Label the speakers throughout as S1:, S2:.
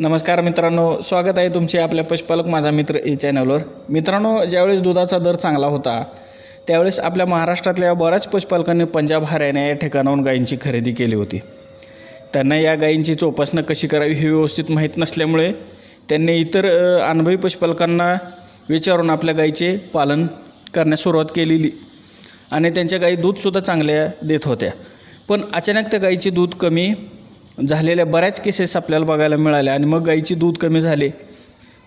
S1: नमस्कार मित्रांनो स्वागत आहे तुमचे आपल्या पशुपालक माझा मित्र या चॅनलवर. मित्रांनो ज्यावेळेस दुधाचा दर चांगला होता त्यावेळेस आपल्या महाराष्ट्रातल्या बऱ्याच पशुपालकांनी पंजाब हरियाणा या ठिकाणाहून गायींची खरेदी केली होती. त्यांना या गायींची चोपासणं कशी करावी हे व्यवस्थित माहीत नसल्यामुळे त्यांनी इतर अनुभवी पशुपालकांना विचारून आपल्या गायीचे पालन करण्यास सुरुवात केलेली आणि त्यांच्या गायी दूधसुद्धा चांगल्या देत होत्या. पण अचानक त्या गायीचे दूध कमी झालेल्या बऱ्याच केसेस आपल्याला बघायला मिळाल्या आणि मग गाईची दूध कमी झाले.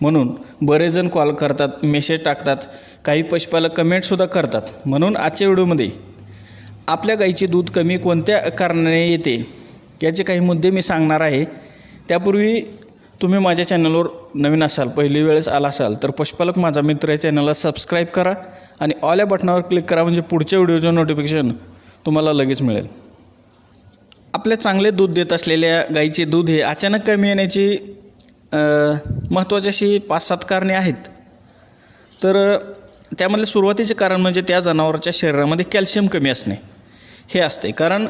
S1: म्हणून बरेच जण कॉल करतात मेसेज टाकतात काही पशुपालक कमेंटसुद्धा करतात. म्हणून आजच्या व्हिडिओमध्ये आपल्या गाईचे दूध कमी कोणत्या कारणाने येते याचे काही मुद्दे मी सांगणार आहे. त्यापूर्वी तुम्ही माझ्या चॅनलवर नवीन असाल पहिली वेळेस आला असाल तर पशुपालक माझा मित्र या चॅनलला सबस्क्राईब करा आणि ऑल या बटनावर क्लिक करा म्हणजे पुढच्या व्हिडिओचं नोटिफिकेशन तुम्हाला लगेच मिळेल. आपल्या चांगले दूध देत असलेल्या गाईचे दूध हे अचानक कमी येण्याची महत्त्वाची अशी पाच सात कारणे आहेत. तर त्यामधले सुरुवातीचे कारण म्हणजे त्या जनावराच्या शरीरामध्ये कॅल्शियम कमी असणे. हे असते. कारण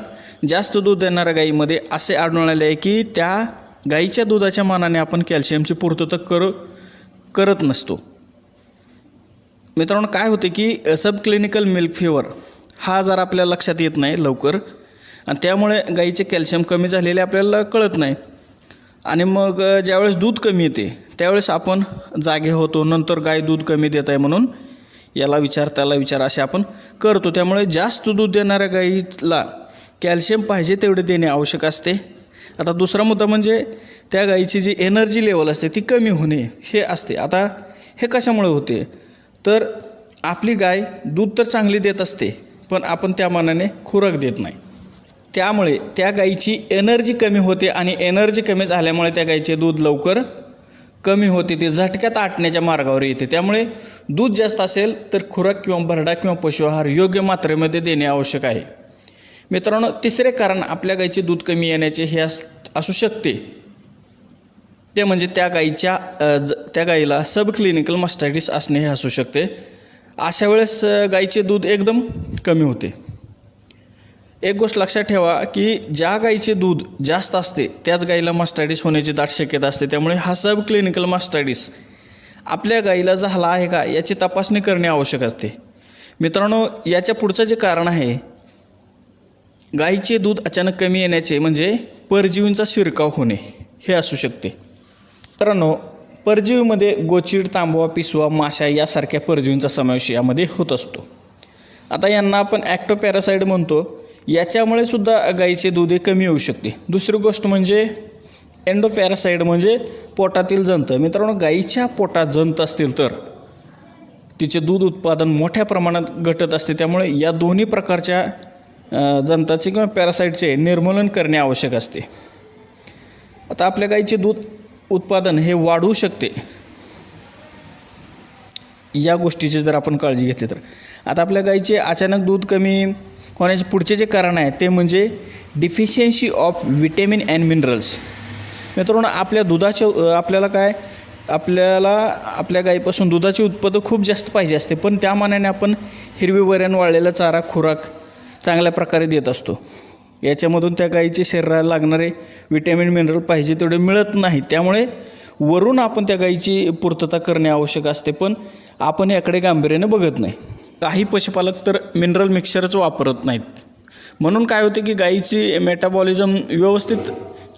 S1: जास्त दूध देणाऱ्या गाईमध्ये असे आढळून आले आहे की त्या गाईच्या दुधाच्या मानाने आपण कॅल्शियमची पूर्तता कर करत नसतो. मित्रांनो काय होते की सब क्लिनिकल मिल्क फिवर हा आजार आपल्या लक्षात येत नाही लवकर आणि त्यामुळे गाईचे कॅल्शियम कमी झालेले आपल्याला कळत नाही. आणि मग ज्यावेळेस दूध कमी येते त्यावेळेस आपण जागे होतो नंतर गाय दूध कमी देत आहे म्हणून याला विचार त्याला विचार असे आपण करतो. त्यामुळे जास्त दूध देणाऱ्या गाईला कॅल्शियम पाहिजे तेवढे देणे आवश्यक असते. आता दुसरा मुद्दा म्हणजे त्या गाईची जी एनर्जी लेवल असते ती कमी होणे हे असते. आता हे कशामुळे होते? तर आपली गाय दूध तर चांगली देत असते पण आपण त्या मानाने खुराक देत नाही. त्यामुळे त्या गाईची एनर्जी कमी होते आणि एनर्जी कमी झाल्यामुळे त्या गाईचे दूध लवकर कमी होते. ते झटक्यात आटण्याच्या मार्गावर येते. त्यामुळे दूध जास्त असेल तर खुराक किंवा भरडा किंवा पशुआहार योग्य मात्रेमध्ये देणे आवश्यक आहे. मित्रांनो तिसरे कारण आपल्या गाईचे दूध कमी येण्याचे हे अस असू शकते. ते म्हणजे त्या गाईच्या ज त्या गाईला सब क्लिनिकल मस्टायटिस असणे हे असू शकते. अशा वेळेस गाईचे दूध एकदम कमी होते. एक गोष्ट लक्षात ठेवा की ज्या गाईचे दूध जास्त असते त्याच गाईला मास्टायटिस होण्याची दाट शक्यता असते. त्यामुळे हा सब क्लिनिकल मास्टायटिस आपल्या गाईला झाला आहे का याची तपासणी करणे आवश्यक असते. मित्रांनो याच्या पुढचं जे कारण आहे गाईचे दूध अचानक कमी येण्याचे म्हणजे परजीवींचा शिरकाव होणे हे असू शकते. मित्रांनो परजीवीमध्ये गोचिड तांबवा पिसवा माशा यासारख्या परजीवींचा समावेश यामध्ये होत असतो. आता यांना आपण ॲक्टोपॅरासाईड म्हणतो. याच्यामुळे सुद्धा गाईचे दूध हे कमी होऊ शकते. दुसरी गोष्ट म्हणजे एन्डोपॅरासाईड म्हणजे पोटातील जंत. मित्रांनो गाईच्या पोटात जंत असतील तर तिचे दूध उत्पादन मोठ्या प्रमाणात घटत असते. त्यामुळे या दोन्ही प्रकारच्या जंताचे किंवा पॅरासाईटचे निर्मूलन करणे आवश्यक असते. आता आपल्या गाईचे दूध उत्पादन हे वाढू शकते. या गोष्टीची जर आपण काळजी घेतली तर. आता आपल्या गाईचे अचानक दूध कमी होण्याचे पुढचे जे कारण आहे ते म्हणजे deficiency of vitamin and minerals मित्रांनो आपल्या दुधाचे आपल्याला काय आपल्याला आपल्या गाईपासून दुधाचे उत्पादन खूप जास्त पाहिजे असते पण त्या मानाने आपण हिरवी वऱ्यान वाळलेला चारा खुराक चांगल्या प्रकारे देत असतो. याच्यामधून त्या गाईचे शरीराला लागणारे विटॅमिन मिनरल पाहिजे तेवढे मिळत नाही. त्यामुळे वरून आपण त्या गाईची पूर्तता करणे आवश्यक असते पण आपण याकडे गांभीर्याने बघत नाही. काही पशुपालक तर मिनरल मिक्सरच वापरत नाहीत. म्हणून काय होते की गाईची मेटाबॉलिझम व्यवस्थित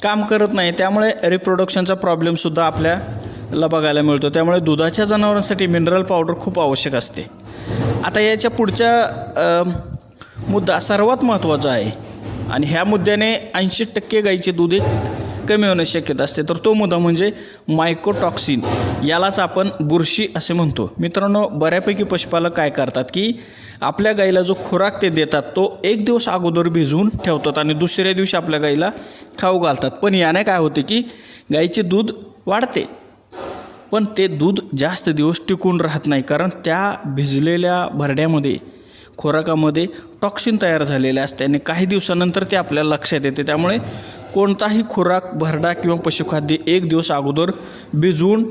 S1: काम करत नाही त्यामुळे रिप्रोडक्शनचा प्रॉब्लेमसुद्धा आपल्याला बघायला मिळतो. त्यामुळे दुधाच्या जनावरांसाठी मिनरल पावडर खूप आवश्यक असते. आता याच्या पुढच्या मुद्दा सर्वात महत्त्वाचा आहे. आणि ह्या मुद्द्याने ऐंशी टक्के गाईचे दूध कमी होण्याची शक्यता असते. तर तो मुद्दा म्हणजे मायकोटॉक्सिन यालाच आपण बुरशी असे म्हणतो. मित्रांनो बऱ्यापैकी पशुपालक काय करतात की आपल्या गाईला जो खुराक ते देतात तो एक दिवस अगोदर भिजवून ठेवतात आणि दुसऱ्या दिवशी आपल्या गाईला खाऊ घालतात. पण याने काय होते की गाईचे दूध वाढते. पण ते दूध जास्त दिवस टिकून राहत नाही कारण त्या भिजलेल्या भरड्यामध्ये खोराकामध्ये टॉक्सिन तयार झालेले असते आणि काही दिवसानंतर ते आपल्याला लक्षात येते. त्यामुळे कोणताही खुराक भरडा किंवा पशुखाद्य एक दिवस अगोदर भिजवून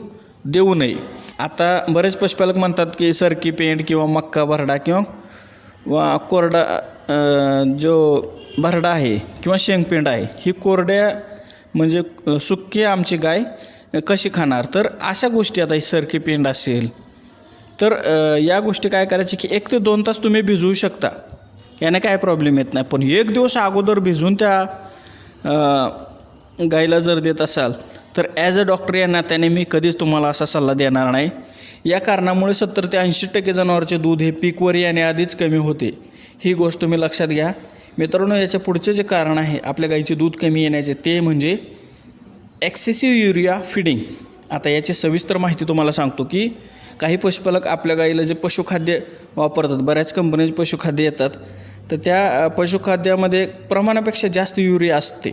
S1: देऊ नये. आता बरेच पशुपालक म्हणतात की सरकी पेंट किंवा मक्का भरडा किंवा वा कोरडा जो भरडा आहे किंवा शेंगपेंड आहे ही कोरड्या म्हणजे सुक्की आमची गाय कशी खाणार? तर अशा गोष्टी आता सरकी पेंड असेल. तर या गोष्टी काय करायची की एक ते दोन तास तुम्ही भिजवू शकता. याने काय प्रॉब्लेम येत नाही. पण एक दिवस अगोदर भिजून त्या अ, गाईला जर देत असाल तर ॲज अ डॉक्टर या नात्याने मी कधीच तुम्हाला असा सल्ला देणार नाही. या कारणामुळे सत्तर ते ऐंशी टक्के जनावरचे दूध हे पीकवर येण्याआधीच कमी होते. ही गोष्ट तुम्ही लक्षात घ्या. मित्रांनो याच्या पुढचे जे कारण आहे आपल्या गाईचे दूध कमी येण्याचे ते म्हणजे ॲक्सेसिव्ह युरिया फिडिंग आता याची सविस्तर माहिती तुम्हाला सांगतो की काही पशुपालक आपल्या गाईला जे पशुखाद्य वापरतात बऱ्याच कंपनीचे पशुखाद्य येतात तर त्या पशुखाद्यामध्ये प्रमाणापेक्षा जास्त युरिया असते.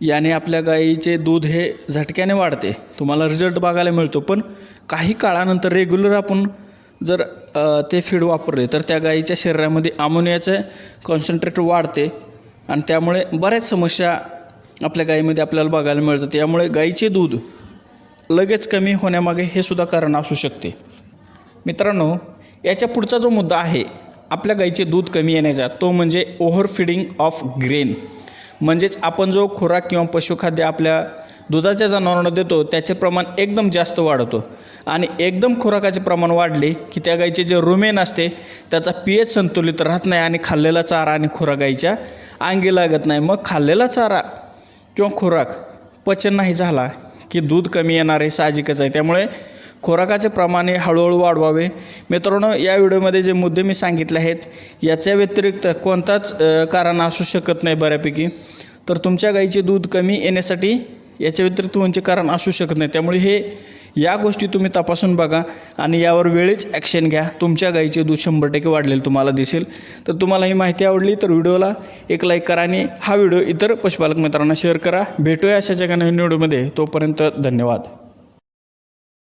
S1: याने आपल्या गाईचे दूध हे झटक्याने वाढते. तुम्हाला रिझल्ट बघायला मिळतो. पण काही काळानंतर रेग्युलर आपण जर ते फीड वापरले तर त्या गाईच्या शरीरामध्ये अमोनियाचं कॉन्सन्ट्रेट वाढते. आणि त्यामुळे बऱ्याच समस्या आपल्या गाईमध्ये आपल्याला बघायला मिळतात. यामुळे गाईचे दूध लगेच कमी होण्यामागे हे सुद्धा कारण असू शकते. मित्रांनो याच्या पुढचा जो मुद्दा आहे आपल्या गाईचे दूध कमी येण्याचा तो म्हणजे ओव्हर फिडिंग ऑफ ग्रेन म्हणजेच आपण जो खुराक किंवा पशुखाद्य आपल्या दुधाच्या जनावरांना देतो त्याचे प्रमाण एकदम जास्त वाढवतो आणि एकदम खुराकाचे प्रमाण वाढले की त्या गाईचे जे रुमेन असते त्याचा पी एच संतुलित राहत नाही आणि खाल्लेला चारा आणि खुराक गाईच्या अंगी लागत नाही. मग खाल्लेला चारा किंवा खुराक पचन नाही झाला की दूध कमी येणार हे साहजिकच आहे. त्यामुळे खुराकाचे प्रमाणे हळूहळू वाढवावे. मित्रांनो या व्हिडिओमध्ये जे मुद्दे मी सांगितले आहेत याच्या व्यतिरिक्त कोणताच कारण असू शकत नाही बऱ्यापैकी. तर तुमच्या गाईचे दूध कमी येण्यासाठी याच्या व्यतिरिक्त कोणते कारण असू शकत नाही. त्यामुळे हे या गोष्टी तुम्ही तपासून बघा आणि यावर वेळीच ॲक्शन घ्या. तुमच्या गाईचे दूध शंभर टक्के वाढलेलं तुम्हाला दिसेल. तर तुम्हाला ही माहिती आवडली तर व्हिडिओला एक लाईक करा आणि हा व्हिडिओ इतर पशुपालक मित्रांना शेअर करा. भेटूया अशा जगा नवीन व्हिडिओमध्ये. तोपर्यंत धन्यवाद.